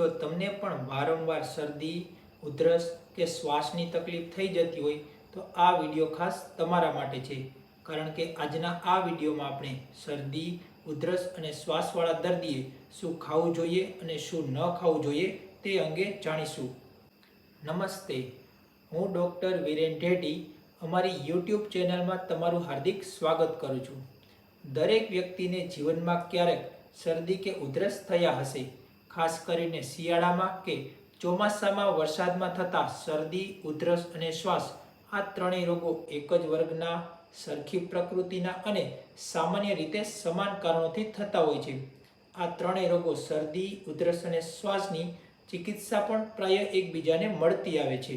જો તમને પણ વારંવાર શરદી, ઉધરસ કે શ્વાસની તકલીફ થઈ જતી હોય, તો આ વીડિયો ખાસ તમારા માટે છે. કારણ કે આજના આ વિડીયોમાં આપણે શરદી, ઉધરસ અને શ્વાસવાળા દર્દીએ શું ખાવું જોઈએ અને શું ન ખાવું જોઈએ તે અંગે જાણીશું. નમસ્તે, હું ડૉક્ટર વિરેન ઢેટી, અમારી યુટ્યુબ ચેનલમાં તમારું હાર્દિક સ્વાગત કરું છું. દરેક વ્યક્તિને જીવનમાં ક્યારેક શરદી કે ઉધરસ થયા હશે. ખાસ કરીને શિયાળામાં કે ચોમાસામાં વરસાદમાં થતા શરદી, ઉધરસ અને શ્વાસ આ ત્રણેય રોગો એક જ વર્ગના, સરખી પ્રકૃતિના અને સામાન્ય રીતે સમાન કારણોથી થતા હોય છે. આ ત્રણેય રોગો શરદી, ઉધરસ અને શ્વાસની ચિકિત્સા પણ પ્રાય એકબીજાને મળતી આવે છે.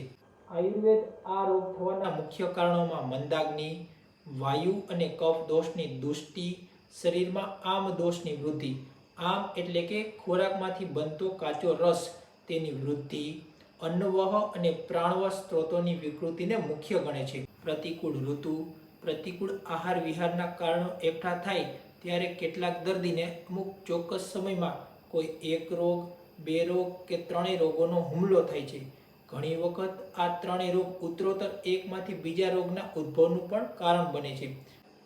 આયુર્વેદ આ રોગ થવાના મુખ્ય કારણોમાં મંદાગ્નિ, વાયુ અને કફ દોષની દુષ્ટિ, શરીરમાં આમ દોષની વૃદ્ધિ આમ એટલે કે ખોરાકમાંથી બનતો કાચો રસ, તેની વૃદ્ધિ, અન્નવહ અને પ્રાણવહ સ્ત્રોતોની વિકૃતિને મુખ્ય ગણે છે. પ્રતિકૂળ ઋતુ, પ્રતિકૂળ આહાર વિહારના કારણો એકઠા થાય ત્યારે કેટલાક દર્દીને અમુક ચોક્કસ સમયમાં કોઈ એક રોગ, બે રોગ કે ત્રણેય રોગોનો હુમલો થાય છે. ઘણી વખત આ ત્રણેય રોગ ઉત્તરોત્તર એકમાંથી બીજા રોગના ઉદ્ભવનું પણ કારણ બને છે.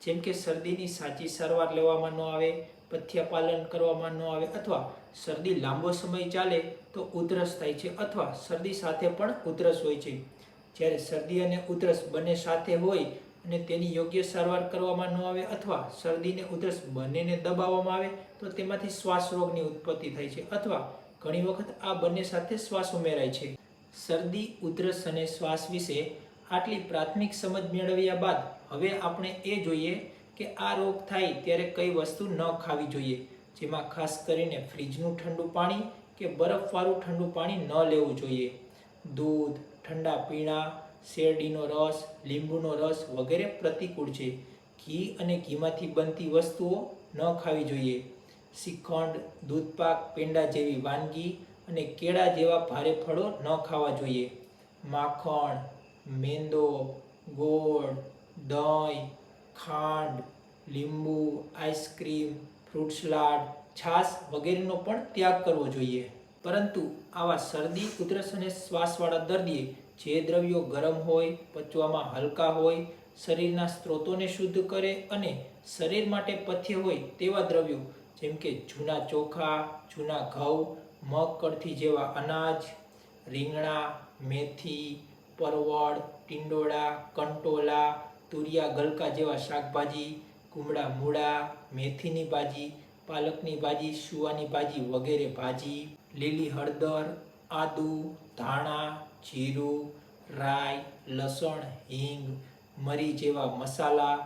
જેમ કે શરદીની સાચી સારવાર લેવામાં ન આવે પથ્ય પાલન કરવામાં ન આવે અથવા શરદી લાંબો સમય ચાલે તો ઉધરસ થાય છે અથવા શરદી સાથે પણ ઉધરસ હોય છે. જ્યારે શરદી અને ઉધરસ બંને સાથે હોય અને તેની યોગ્ય સારવાર કરવામાં ન આવે અથવા શરદીને ઉધરસ બંનેને દબાવવામાં આવે તો તેમાંથી શ્વાસ રોગની ઉત્પત્તિ થાય છે અથવા ઘણી વખત આ બંને સાથે શ્વાસ ઉમેરાય છે. શરદી, ઉધરસ અને શ્વાસ વિશે આટલી પ્રાથમિક સમજ મેળવ્યા બાદ હવે આપણે એ જોઈએ કે આ રોગ થાય ત્યારે કઈ વસ્તુ ન ખાવી જોઈએ, જેમાં ખાસ કરીને ફ્રીજનું ઠંડુ પાણી કે બરફવાળું ઠંડુ પાણી ન લેવું જોઈએ. દૂધ, ઠંડા પીણા, શેરડીનો રસ, લીંબુનો રસ વગેરે પ્રતિકૂળ છે. ઘી અને ઘીમાંથી બનતી વસ્તુઓ ન ખાવી જોઈએ. શ્રીખંડ, દૂધપાક, પેંડા જેવી વાનગી અને કેળા જેવા ભારે ફળો ન ખાવા જોઈએ. માખણ, મેંદો, ગોળ, દહીં ખાંડ, લીંબુ, આઈસ્ક્રીમ, ફ્રૂટ સલાડ, છાશ વગેરેનો પણ ત્યાગ કરવો જોઈએ. પરંતુ આવા શરદી, ઉધરસ અને શ્વાસવાળા દર્દીએ જે દ્રવ્યો ગરમ હોય, પચવામાં હલકા હોય, શરીરના સ્ત્રોતોને શુદ્ધ કરે અને શરીર માટે પથ્ય હોય તેવા દ્રવ્યો, જેમ કે જૂના ચોખા, જૂના ઘઉં, મગ કડથી જેવા અનાજ, રીંગણા, મેથી, પરવળ, ટીંડોળા, કંટોલા તુરિયા, ગલકા જેવા શાકભાજી, કુમળા મૂળા, મેથીની ભાજી, પાલકની ભાજી, સુવાની ભાજી વગેરે ભાજી, લીલી હળદર, આદુ, ધાણા, જીરું, રાઈ, લસણ, હિંગ, મરી જેવા મસાલા,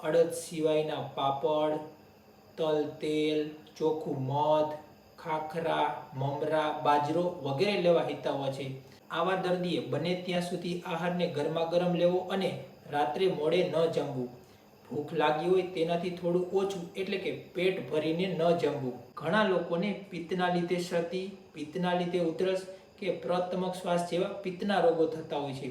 અડદ સિવાયના પાપડ, તલ, તેલ, ચોખ્ખું મધ, ખાખરા, મમરા, બાજરો વગેરે લેવા હિતાવવા છે. આવા દર્દીએ બને ત્યાં સુધી આહારને ગરમા ગરમ લેવો અને રાત્રે મોડે ન જમવું. ભૂખ લાગી હોય તેનાથી થોડું ઓછું એટલે કે પેટ ભરીને ન જમવું. ઘણા લોકોને પિત્તના લીધે શરદી, પિત્તના લીધે ઉધરસ કે પ્રતમક શ્વાસ જેવા પિત્તના રોગો થતા હોય છે.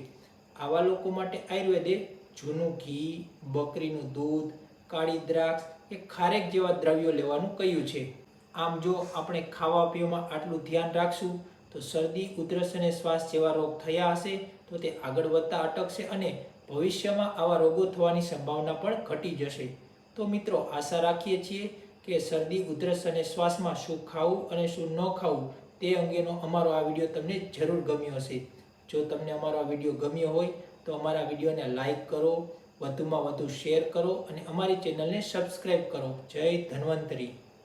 આવા લોકો માટે આયુર્વેદે જૂનું ઘી, બકરીનું દૂધ, કાળી દ્રાક્ષ કે ખારેક જેવા દ્રવ્યો લેવાનું કહ્યું છે. આમ જો આપણે ખાવા પીવામાં આટલું ધ્યાન રાખશું, તો શરદી, ઉધરસ અને શ્વાસ જેવા રોગ થયા હશે, તો તે આગળ વધતા અટકશે અને ભવિષ્યમાં આવા રોગો થવાની સંભાવના પણ ઘટી જશે. તો મિત્રો, આશા રાખીએ છીએ કે શરદી, ઉધરસ અને શ્વાસમાં શું ખાવું અને શું ન ખાવું તે અંગેનો અમારો આ વીડિયો તમને જરૂર ગમ્યો હશે. જો તમને અમારો આ વીડિયો ગમ્યો હોય, તો અમારા વિડીયોને લાઈક કરો, વધુમાં વધુ શેર કરો અને અમારી ચેનલને સબસ્ક્રાઈબ કરો. જય ધન્વંતરી.